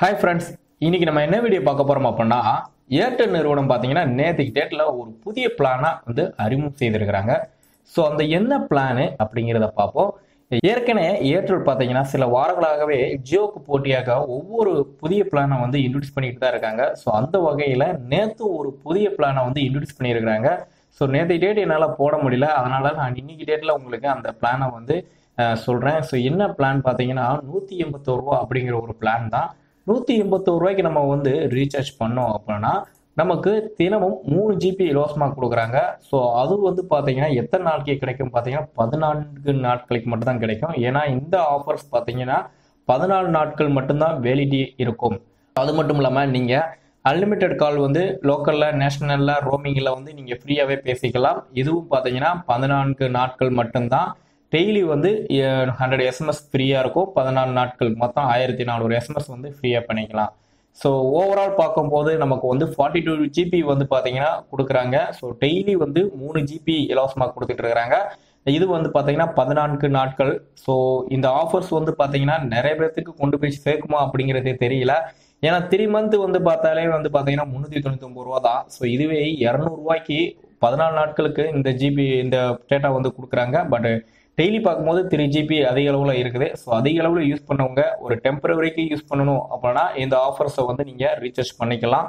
Hi friends இன்னைக்கு நம்ம என்ன வீடியோ பார்க்க போறோம் அப்படின்னா ஏர்டெல் நிறுவனம் பார்த்தீங்கன்னா நேற்றுக்கு டேட்டில் ஒரு புதிய பிளானாக வந்து அறிமுகம் செய்திருக்கிறாங்க. ஸோ அந்த என்ன பிளானு அப்படிங்கிறத பார்ப்போம். ஏற்கனவே ஏர்டெல் பார்த்தீங்கன்னா சில வாரங்களாகவே ஜியோக்கு போட்டியாக ஒவ்வொரு புதிய பிளானை வந்து இன்ட்ரடியூஸ் பண்ணிட்டு தான் இருக்காங்க. ஸோ அந்த வகையில் நேற்று ஒரு புதிய பிளானை வந்து இன்ட்ரடியூஸ் பண்ணியிருக்கிறாங்க. ஸோ நேற்று டேட் என்னால் போட முடியல. அதனால நான் இன்னைக்கு டேட்டில் உங்களுக்கு அந்த பிளானை வந்து சொல்கிறேன் ஸோ என்ன பிளான் பார்த்தீங்கன்னா நூற்றி எண்பத்தோரு ரூபா அப்படிங்கிற ஒரு பிளான் தான். நூற்றி எண்பத்தோரு ரூபாய்க்கு நம்ம வந்து ரீசார்ஜ் பண்ணோம் அப்படின்னா நமக்கு தினமும் மூணு ஜிபி இலவசமாக கொடுக்குறாங்க. ஸோ அது வந்து பார்த்தீங்கன்னா எத்தனை நாளைக்கு கிடைக்கும் பார்த்தீங்கன்னா பதினான்கு நாட்களுக்கு மட்டும்தான் கிடைக்கும். ஏன்னா இந்த ஆஃபர்ஸ் பார்த்தீங்கன்னா பதினாலு நாட்கள் மட்டும்தான் வேலிடி இருக்கும். அது மட்டும் இல்லாமல் நீங்கள் அன்லிமிட்டெட் கால் வந்து லோக்கலில் நேஷனலில் ரோமிங்கில் வந்து நீங்கள் ஃப்ரீயாகவே பேசிக்கலாம். இதுவும் பார்த்தீங்கன்னா பதினான்கு நாட்கள் மட்டும்தான் டெய்லி வந்து ஹண்ட்ரட் எஸ்எம்எஸ் ஃப்ரீயாக இருக்கும். பதினாலு நாட்கள் மொத்தம் ஆயிரத்தி நானூறு எஸ்எம்எஸ் வந்து ஃப்ரீயாக பண்ணிக்கலாம். ஸோ ஓவரால் பார்க்கும்போது நமக்கு வந்து ஃபார்ட்டி டூ ஜிபி வந்து பார்த்தீங்கன்னா கொடுக்குறாங்க. ஸோ டெய்லி வந்து மூணு ஜிபி இலவசமாக கொடுத்துட்டு இருக்கிறாங்க. இது வந்து பார்த்தீங்கன்னா பதினான்கு நாட்கள். ஸோ இந்த ஆஃபர்ஸ் வந்து பார்த்தீங்கன்னா நிறைய பேர்த்துக்கு கொண்டு போய் சேர்க்குமா அப்படிங்கிறதே தெரியல. ஏன்னா த்ரீ மந்த் வந்து பார்த்தாலே வந்து பார்த்தீங்கன்னா முந்நூற்றி தொண்ணூத்தொம்பது ரூபா தான். ஸோ இதுவே இரநூறுவாய்க்கு பதினாலு நாட்களுக்கு இந்த ஜிபி இந்த டேட்டா வந்து கொடுக்குறாங்க. பட் டெய்லி பார்க்கும்போது த்ரீ ஜிபி அதிக அளவில் இருக்குது. ஸோ அதிக அளவில் யூஸ் பண்ணவங்க ஒரு டெம்பரவரிக்கு யூஸ் பண்ணணும் அப்படின்னா இந்த ஆஃபர்ஸை வந்து நீங்கள் ரீசார்ஜ் பண்ணிக்கலாம்.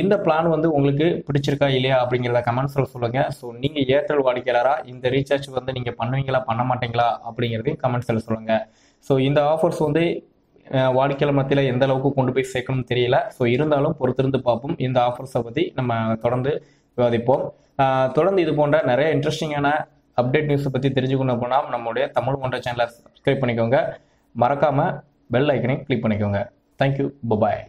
இந்த பிளான் வந்து உங்களுக்கு பிடிச்சிருக்கா இல்லையா அப்படிங்கிறத கமெண்ட்ஸில் சொல்லுங்கள் ஸோ நீங்கள் ஏர்டெல் வாடிக்கையாளராக இந்த ரீசார்ஜ் வந்து நீங்கள் பண்ணுவீங்களா பண்ண மாட்டீங்களா அப்படிங்கிறதையும் கமெண்ட்ஸில் சொல்லுங்கள் ஸோ இந்த ஆஃபர்ஸ் வந்து வாடிக்கையாளர் மத்தியில் எந்த அளவுக்கு கொண்டு போய் சேர்க்கணும்னு தெரியல. ஸோ இருந்தாலும் பொறுத்திருந்து பார்ப்போம். இந்த ஆஃபர்ஸை பற்றி நம்ம தொடர்ந்து விவாதிப்போம். தொடர்ந்து இது போன்ற நிறைய இன்ட்ரெஸ்டிங்கான அப்டேட் நியூஸை பற்றி தெரிஞ்சுக்கணும் அப்படின்னா நம்மளுடைய தமிழ் ஒன்ற சேனலை சப்ஸ்கிரைப் பண்ணிக்கோங்க. மறக்காமல் பெல் ஐக்கனையும் கிளிக் பண்ணிக்கோங்க. Thank you bye bye